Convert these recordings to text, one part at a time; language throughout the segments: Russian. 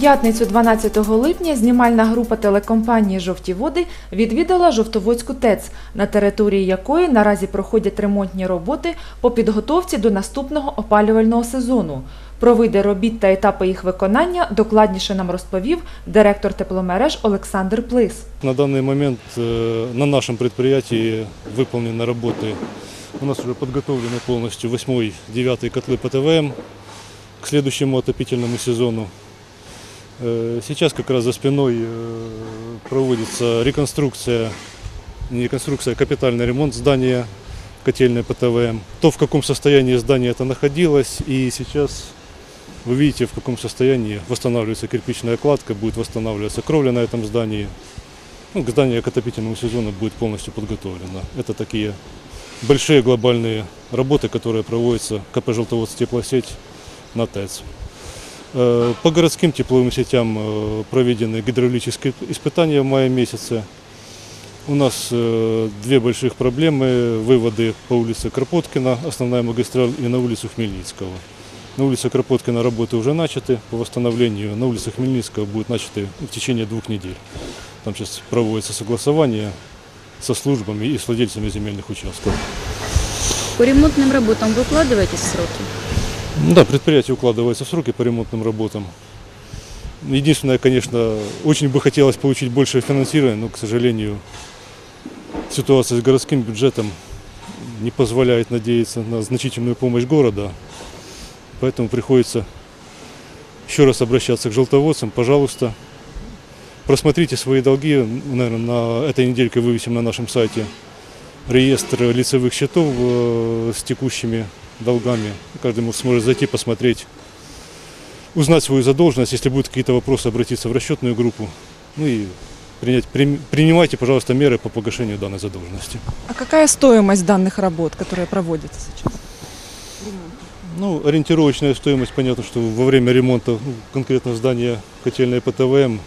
п'ятницю 12 липня знімальна група телекомпанії Жовті води відвідала Жовтоводську ТЕЦ, на території якої наразі проходять ремонтні роботи по підготовці до наступного опалювального сезону. Про види робіт та етапи їх виконання докладніше нам розповів директор тепломереж Олександр Плис. На данный момент э, на нашем предприятии выполнены работы. У нас уже подготовлены полностью 8 9 котлы ПТВМ к следующему отопительному сезону. Э, Сейчас как раз за спиной э, проводится реконструкция, не реконструкция, а капитальный ремонт здания котельной ПТВМ. То, в каком состоянии здание это находилось, и сейчас вы видите, в каком состоянии восстанавливается кирпичная кладка, будет восстанавливаться кровля на этом здании. Ну, к зданию к отопительному сезону будет полностью подготовлено. Это такие большие глобальные работы, которые проводятся КП «Желтоводск теплосеть» на ТЭЦ. Э, По городским тепловым сетям э, проведены гидравлические испытания в мае месяце. У нас э, две больших проблемы. Выводы по улице Кропоткина, основная магистраль, и на улицу Хмельницкого. На улице Кропоткина работы уже начаты по восстановлению. На улице Хмельницкого будут начаты в течение двух недель. Там сейчас проводится согласование со службами и с владельцами земельных участков. По ремонтным работам вы укладываетесь в сроки? Да, предприятие укладывается в сроки по ремонтным работам. Единственное, конечно, очень бы хотелось получить больше финансирования, но, к сожалению, ситуация с городским бюджетом не позволяет надеяться на значительную помощь города. Поэтому приходится еще раз обращаться к желтоводцам. Пожалуйста, просмотрите свои долги. Наверное, на этой недельке вывесим на нашем сайте реестр лицевых счетов э, с текущими долгами. Каждый может- сможет зайти, посмотреть, узнать свою задолженность. Если будут какие-то вопросы, обратиться в расчетную группу. Ну и принять, прим- принимайте, пожалуйста, меры по погашению данной задолженности. А какая стоимость данных работ, которые проводятся сейчас? Ну, ориентировочная стоимость, понятно, что во время ремонта ну, конкретно здания котельной ПТВМ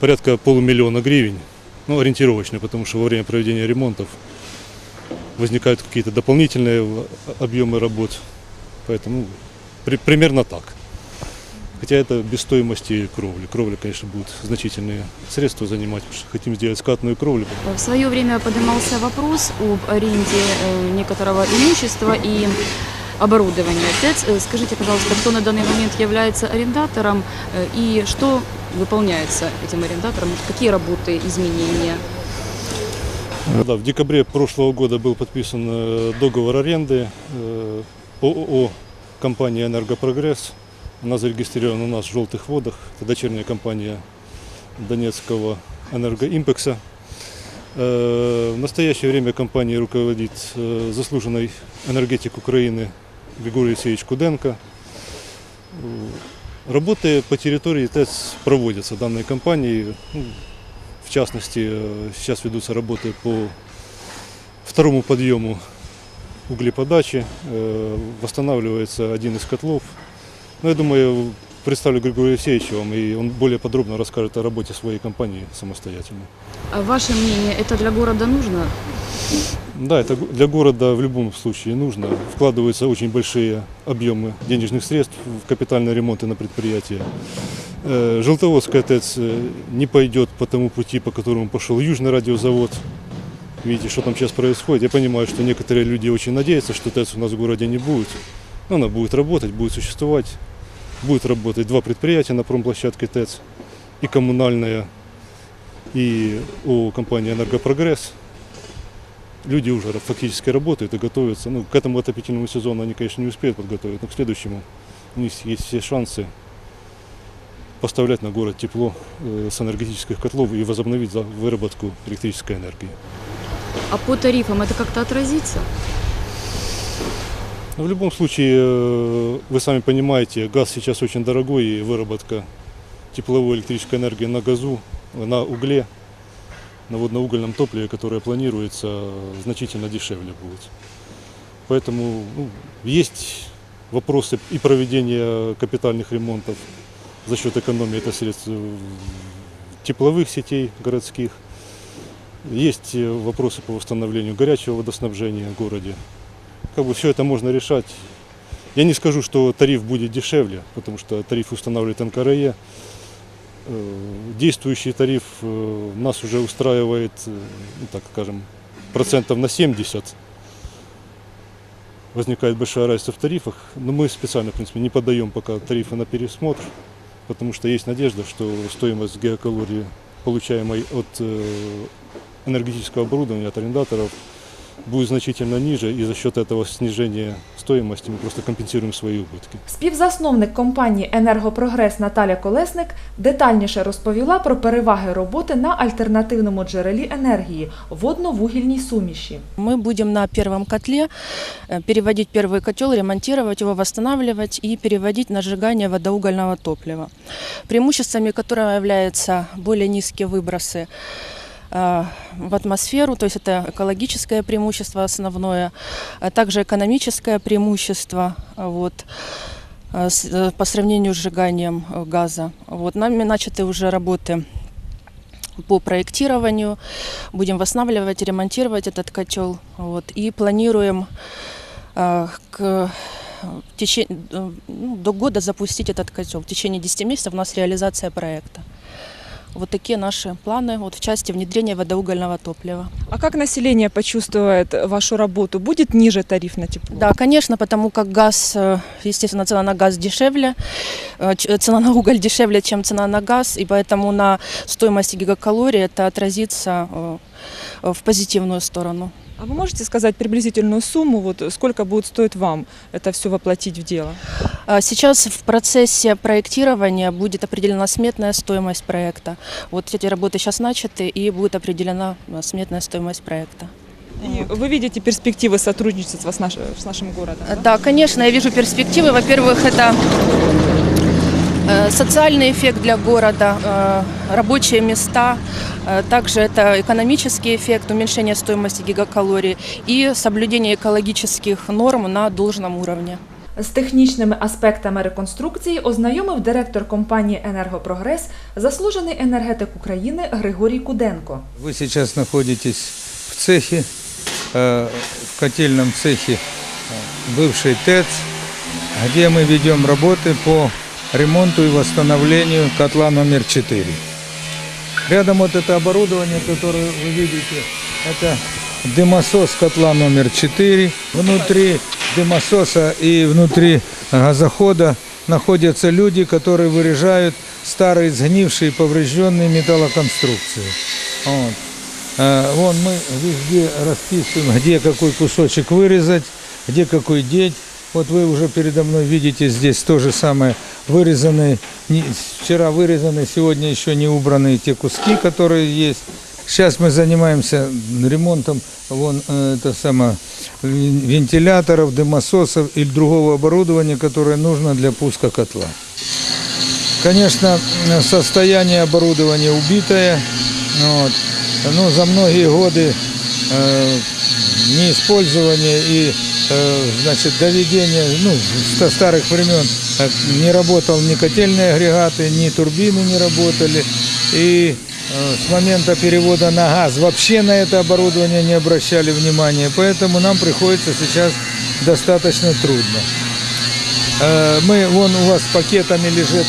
порядка полумиллиона гривен. Ну, ориентировочно, потому что во время проведения ремонтов возникают какие-то дополнительные объемы работ. Поэтому при- примерно так. Хотя это без стоимости кровли. Кровля, конечно, будет значительные средства занимать, потому что хотим сделать скатную кровлю. В свое время поднимался вопрос об аренде э, некоторого имущества и оборудования ТЭЦ. Э, Скажите, пожалуйста, кто на данный момент является арендатором э, и что выполняется этим арендатором? Какие работы, изменения? Да, в декабре прошлого года был подписан э, договор аренды э, ООО компании «Энергопрогресс». Она зарегистрирована у нас в «Желтых водах». Это дочерняя компания Донецкого «Энергоимпекса». Э, В настоящее время компанией руководит э, заслуженный энергетик Украины Григорий Алексеевич Куденко. Э, Работы по территории ТЭЦ проводятся данной компанией. В частности, э, сейчас ведутся работы по второму подъему углеподачи. Э, Восстанавливается один из котлов. Ну, я думаю, представлю Григория Алексеевича вам, и он более подробно расскажет о работе своей компании самостоятельно. А ваше мнение, это для города нужно? Да, это для города в любом случае нужно. Вкладываются очень большие объемы денежных средств в капитальные ремонты на предприятии. Э, Желтоводская ТЭЦ э, не пойдет по тому пути, по которому пошел Южный радиозавод. Видите, что там сейчас происходит. Я понимаю, что некоторые люди очень надеются, что ТЭЦ у нас в городе не будет. Но она будет работать, будет существовать. Будет работать два предприятия на промплощадке ТЭЦ. И коммунальная, и ООО компания «Энергопрогресс». Люди уже фактически работают и готовятся. Ну, к этому отопительному сезону они, конечно, не успеют подготовить, но к следующему у них есть все шансы поставлять на город тепло э, с энергетических котлов и возобновить выработку электрической энергии. А по тарифам это как-то отразится? Но в любом случае, э, вы сами понимаете, газ сейчас очень дорогой, и выработка тепловой электрической энергии на газу, на угле, на водноугольном топливе, которое планируется, значительно дешевле будет. Поэтому ну, есть вопросы и проведения капитальных ремонтов за счет экономии это средств э, тепловых сетей городских. Есть э, вопросы по восстановлению горячего водоснабжения в городе как бы все это можно решать. Я не скажу, что тариф будет дешевле, потому что тариф устанавливает НКРЕ. Э, Действующий тариф нас уже устраивает, ну, так скажем, процентов на 70. Возникает большая разница в тарифах, но мы специально, в принципе, не подаем пока тарифы на пересмотр, потому что есть надежда, что стоимость геокалории, получаемой от э, энергетического оборудования, от арендаторов, будет значительно ниже, и за счет этого снижения стоимости мы просто компенсируем свои убытки. Співзасновник компанії Енергопрогрес Наталя Колесник детальніше розповіла про переваги роботи на альтернативному джерелі енергії водно-вугільній суміші. Мы будем на первом котле э, переводить первый котел, ремонтировать его, восстанавливать и переводить на сжигание водоугольного топлива. Преимуществами которого являются более низкие выбросы э, в атмосферу, то есть это экологическое преимущество основное, а также экономическое преимущество вот, э, э, по сравнению с сжиганием э, газа. Вот, нами начаты уже работы по проектированию. Будем восстанавливать, ремонтировать этот котел. Вот, и планируем э, к в тече- э, ну, до года запустить этот котел. В течение 10 месяцев у нас реализация проекта. Вот такие наши планы вот, в части внедрения водоугольного топлива. А как население почувствует вашу работу? Будет ниже тариф на тепло? Да, конечно, потому как газ, э, естественно, цена на газ дешевле, э, ч- цена на уголь дешевле, чем цена на газ, и поэтому на стоимости гигакалорий это отразится э, в позитивную сторону. А вы можете сказать приблизительную сумму, вот сколько будет стоить вам это все воплотить в дело? А Сейчас в процессе проектирования будет определена сметная стоимость проекта. Вот эти работы сейчас начаты, и будет определена э, сметная стоимость проекта. И вы видите перспективы сотрудничества с, наш- с нашим городом? Э, Да, конечно, я вижу перспективы. Во-первых, это социальный эффект для города, э, рабочие места, э, также это экономический эффект, уменьшение стоимости гигакалорий и соблюдение экологических норм на должном уровне. З технічними аспектами реконструкції ознайомив директор компанії Енергопрогрес, заслужений енергетик України Григорій Куденко. Вы сейчас находитесь в цехе, э, в котельном цехе э, бывший ТЭЦ, где мы ведем работы по ремонту и восстановлению котла номер 4. Рядом вот это оборудование, которое вы видите, это дымосос котла номер 4. Внутри дымососа и внутри газохода находятся люди, которые выряжают старые, сгнившие, поврежденные металлоконструкции. Вот. Э, Вон мы везде расписываем, где какой кусочек вырезать, где какой деть. Вот вы уже передо мной видите здесь то же самое вырезанные, не- вчера вырезанные, сегодня еще не убранные те куски, которые есть. Сейчас мы занимаемся ремонтом вон э, это самое, вен- вентиляторов, дымососов или другого оборудования, которое нужно для пуска котла. Конечно, состояние оборудования убитое, вот, но за многие годы э, неиспользования и э, значит, доведения ну, со старых времен э, не работал ни котельные агрегаты, ни турбины не работали. И э, с момента перевода на газ вообще на это оборудование не обращали внимания. Поэтому нам приходится сейчас достаточно трудно. Мы, вон у вас пакетами лежит,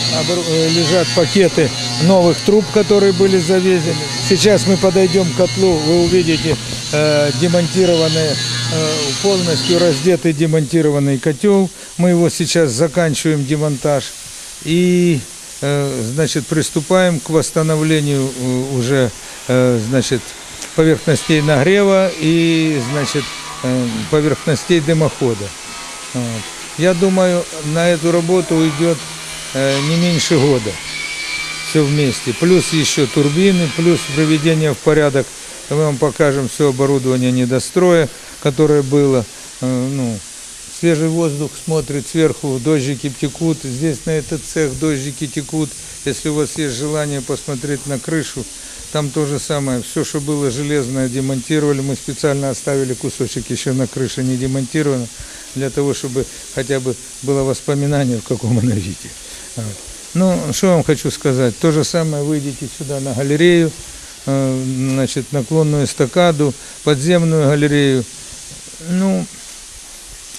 лежат пакеты новых труб, которые были завезены. Сейчас мы подойдем к котлу, вы увидите э, демонтированный, э, полностью раздетый демонтированный котел. Мы его сейчас заканчиваем демонтаж и э, значит приступаем к восстановлению уже значит поверхностей нагрева и значит поверхностей дымохода. Я думаю, на эту работу уйдет не меньше года. Все вместе. Плюс еще турбины, плюс приведение в порядок. Мы вам покажем все оборудование недостроя, которое было. Э, ну, свежий воздух смотрит сверху, дождики текут. Здесь на этот цех дождики текут. Если у вас есть желание посмотреть на крышу, там то же самое. Все, что было железное, демонтировали. Мы специально оставили кусочек еще на крыше не демонтировано, для того, чтобы хотя бы было воспоминание, в каком она виде. Ну, что вам хочу сказать. То же самое, выйдите сюда на галерею, значит, наклонную эстакаду, подземную галерею. Ну,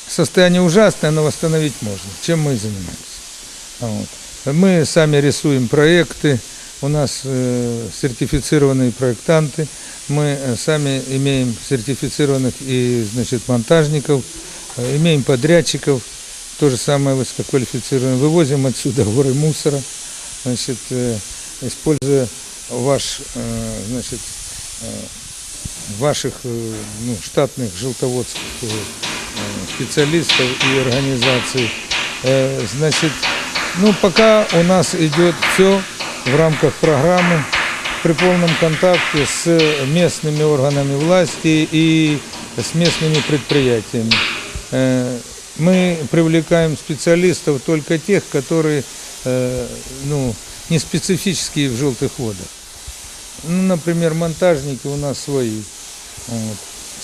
состояние ужасное, но восстановить можно. Чем мы и занимаемся. Вот. Мы сами рисуем проекты, у нас э, сертифицированные проектанты, мы э, сами имеем сертифицированных и значит, монтажников, э, имеем подрядчиков, то же самое высококвалифицированное. Вывозим отсюда горы мусора, значит, э, используя ваш, э, значит, э, ваших э, ну, штатных желтоводских специалистов и организаций. Значит, ну пока у нас идет все в рамках программы при полном контакте с местными органами власти и с местными предприятиями. Мы привлекаем специалистов только тех, которые ну, не специфические в желтых водах. Ну, например, монтажники у нас свои. Вот.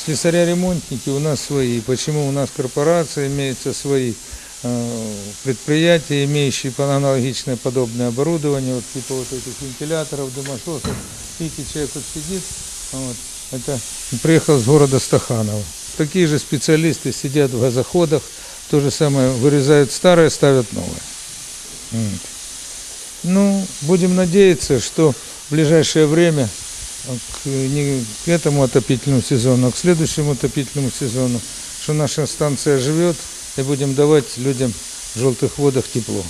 Слесаря-ремонтники у нас свои. Почему у нас корпорация имеется свои э, предприятия, имеющие аналогичное подобное оборудование, вот типа вот этих вентиляторов, дымососов. Видите, человек вот сидит, вот, это приехал с города Стаханова. Такие же специалисты сидят в газоходах, то же самое вырезают старое, ставят новое. Вот. Ну, будем надеяться, что в ближайшее время к, не к этому отопительному сезону, а к следующему отопительному сезону, что наша станция живет и будем давать людям в желтых водах тепло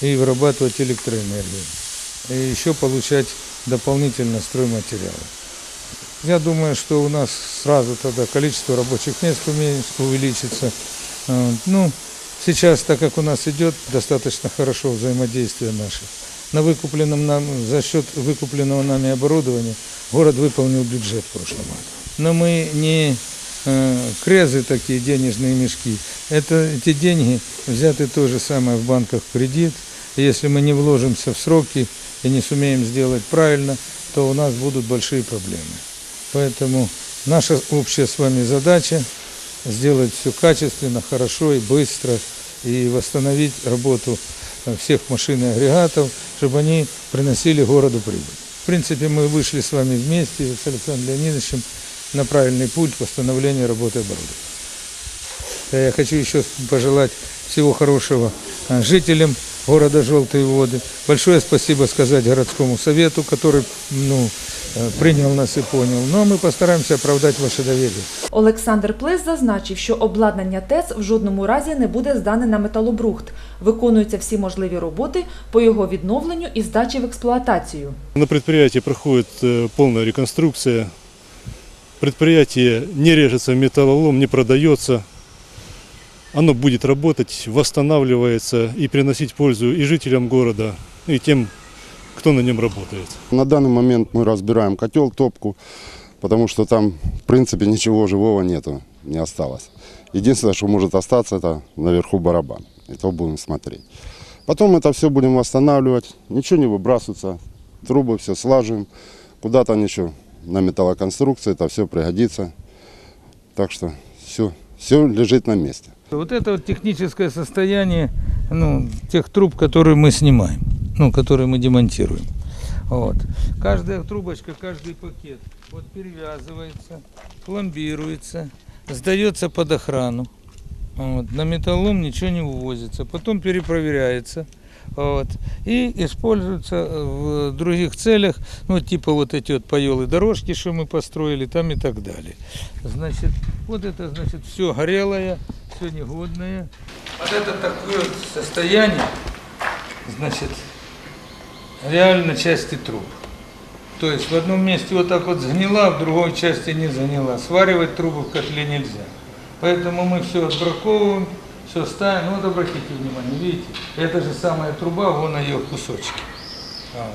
и вырабатывать электроэнергию. И еще получать дополнительно стройматериалы. Я думаю, что у нас сразу тогда количество рабочих мест увеличится. А, Ну, сейчас, так как у нас идет достаточно хорошо взаимодействие наше, на выкупленном нам, за счет выкупленного нами оборудования город выполнил бюджет в прошлом году. Но мы не э, крезы такие, денежные мешки. Это, эти деньги взяты то же самое в банках кредит. Если мы не вложимся в сроки и не сумеем сделать правильно, то у нас будут большие проблемы. Поэтому наша общая с вами задача сделать все качественно, хорошо и быстро и восстановить работу э, всех машин и агрегатов, чтобы они приносили городу прибыль. В принципе, мы вышли с вами вместе с Александром Леонидовичем на правильный путь восстановления работы оборудования. Я хочу еще пожелать всего хорошего э, жителям города Желтые Воды. Большое спасибо сказать городскому совету, который ну, э, принял нас и понял. Но мы постараемся оправдать ваше доверие. Олександр Плес зазначив, що обладнання ТЕЦ в жодному разі не буде здане на металобрухт. Виконуються всі можливі роботи по його відновленню і здачі в експлуатацію. На предприятии проходит э, полная реконструкция. Предприятие не режется в металлолом, не продается. Оно будет работать, восстанавливается и приносить пользу и жителям города, и тем, Кто на нем работает. На данный момент мы разбираем котел, топку, потому что там, в принципе, ничего живого нету, не осталось. Единственное, что может остаться, это наверху барабан. И то будем смотреть. Потом это все будем восстанавливать. Ничего не выбрасывается. Трубы все слаживаем. Куда-то ничего на металлоконструкции, это все пригодится. Так что все, все лежит на месте. Вот это вот техническое состояние ну, тех труб, которые мы снимаем, ну, которые мы демонтируем. Вот. Каждая трубочка, каждый пакет вот перевязывается, пломбируется, сдается под охрану. Вот. На металлолом ничего не вывозится. Потом перепроверяется. Вот. И используется э, в других целях, ну, типа вот эти вот поелы дорожки, что мы построили, там и так далее. Значит, вот это, значит, все горелое, все негодное. Вот это такое состояние, значит, реально части труб. То есть в одном месте вот так вот сгнила, в другой части не сгнила. Сваривать трубы в котле нельзя. Поэтому мы все отбраковываем, все ставим. Ну вот обратите внимание, видите, это же самая труба, вон ее кусочки. Вот.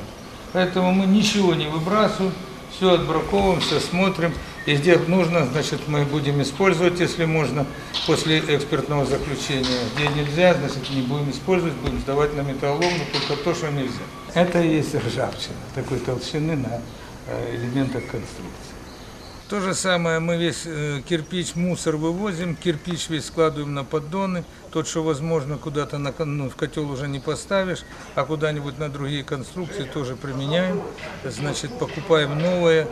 Поэтому мы ничего не выбрасываем, все отбраковываем, все смотрим. И где нужно, значит, мы будем использовать, если можно, после экспертного заключения. Где нельзя, значит, не будем использовать, будем сдавать на металлолом, но только то, что нельзя. Это и есть ржавчина такой толщины на э, элементах конструкции. То же самое мы весь э, кирпич, мусор вывозим, кирпич весь складываем на поддоны. Тот, что возможно, куда-то ну, в котел уже не поставишь, а куда-нибудь на другие конструкции тоже применяем. Значит, покупаем новое,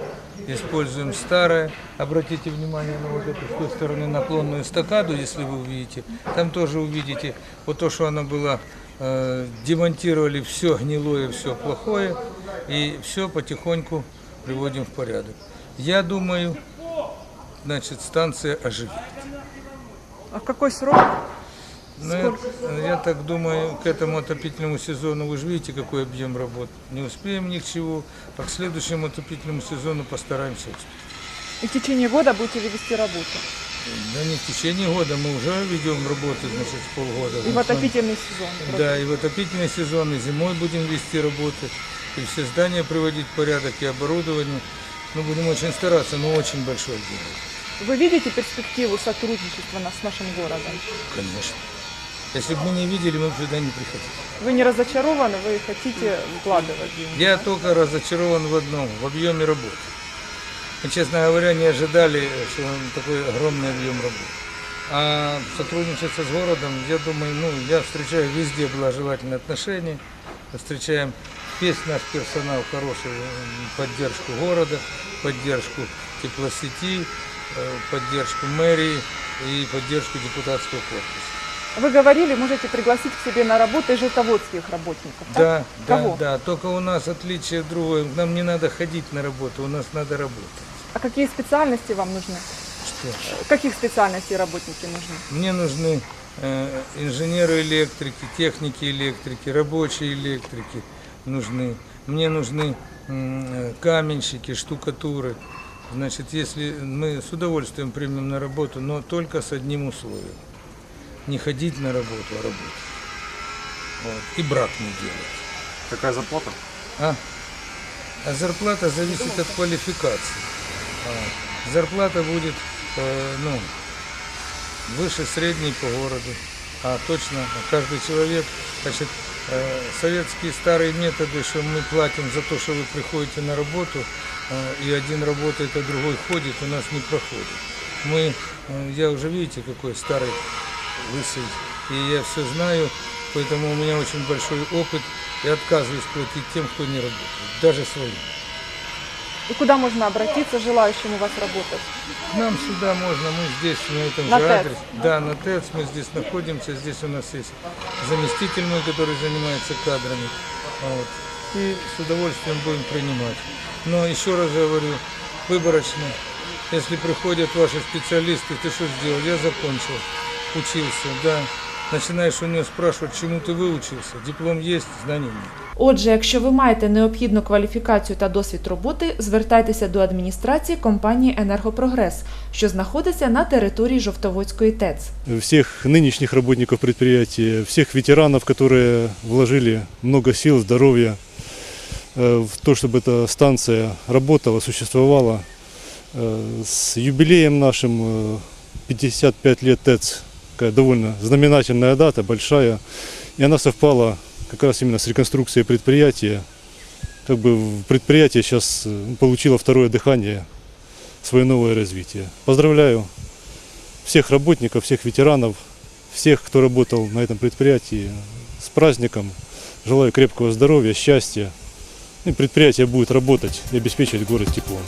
используем старое. Обратите внимание на вот эту с той стороны наклонную эстакаду, если вы увидите. Там тоже увидите вот то, что она была, э, демонтировали все гнилое, все плохое. и все потихоньку приводим в порядок. Я думаю, значит, станция оживет. А какой срок? Ну, я, я так думаю, к этому отопительному сезону, вы же видите, какой объем работ. Не успеем ни к чему, а к следующему отопительному сезону постараемся успеть. И в течение года будете вести работу. Да не в течение года, мы уже ведем работы, значит, полгода. И в отопительный сезон. Да, и в отопительный сезон, и зимой будем вести работы, и все здания приводить в порядок, и оборудование. Ну, будем очень стараться, но очень большой дело, Вы видите перспективу сотрудничества на- с нашим городом? конечно. Если бы мы не видели, мы бы сюда не приходили. Вы не разочарованы, вы хотите вкладывать? Я только разочарован в одном, в объеме работы. Мы, честно говоря, не ожидали, что такой огромный объем работы. А сотрудничество с городом, я думаю, ну, я встречаю везде благожелательные отношения, встречаем весь наш персонал хорошую м, поддержку города, поддержку теплосети, э, поддержку мэрии и поддержку депутатского корпуса. Вы говорили, можете пригласить к себе на работу и желтоводских работников. так? Да, да, Кого? да. Только у нас отличие другое. Нам не надо ходить на работу, у нас надо работать. А какие специальности вам нужны? Что? Каких специальностей работники нужны? Мне нужны э, инженеры электрики, техники электрики, рабочие электрики нужны. Мне нужны э, каменщики, штукатуры. Значит, если мы с удовольствием примем на работу, но только с одним условием. Не ходить на работу, а работать. Вот. И брак не делать. Какая зарплата? А? А зарплата зависит от квалификации. А, Зарплата будет э, ну, выше средней по городу. А точно каждый человек, значит, э, советские старые методы, что мы платим за то, что вы приходите на работу, э, и один работает, а другой ходит, у нас не проходит. Мы, э, я уже видите, какой старый лысый, и я все знаю, поэтому у меня очень большой опыт, и отказываюсь платить тем, кто не работает, даже своим. И куда можно обратиться желающим у вас работать? К нам сюда можно, мы здесь, на этом На же ТЭЦ. адресе. Да, на ТЭЦ мы здесь находимся, здесь у нас есть заместитель мой, который занимается кадрами. Вот. И с удовольствием будем принимать. Но еще раз говорю, выборочно. Если приходят ваши специалисты, ты что сделал? Я закончил, учился, да. Начинаешь у него спрашивать, чему ты выучился. Диплом есть, знаний нет. Отже, якщо ви маєте необхідну кваліфікацію та досвід роботи, звертайтеся до адміністрації компанії «Енергопрогрес», що знаходиться на території Жовтоводської ТЕЦ. всех нынешних работников предприятия, всех ветеранов, которые вложили много сил, здоровья э, в то, чтобы эта станция работала, существовала. Э, С юбилеем нашим э, 55 лет ТЭЦ, Такая довольно знаменательная дата, большая, и она совпала как раз именно с реконструкцией предприятия. Как бы предприятие сейчас э, получило второе дыхание, свое новое развитие. Поздравляю всех работников, всех ветеранов, всех, кто работал на этом предприятии с праздником. Желаю крепкого здоровья, счастья. И предприятие будет работать и обеспечивать город теплом.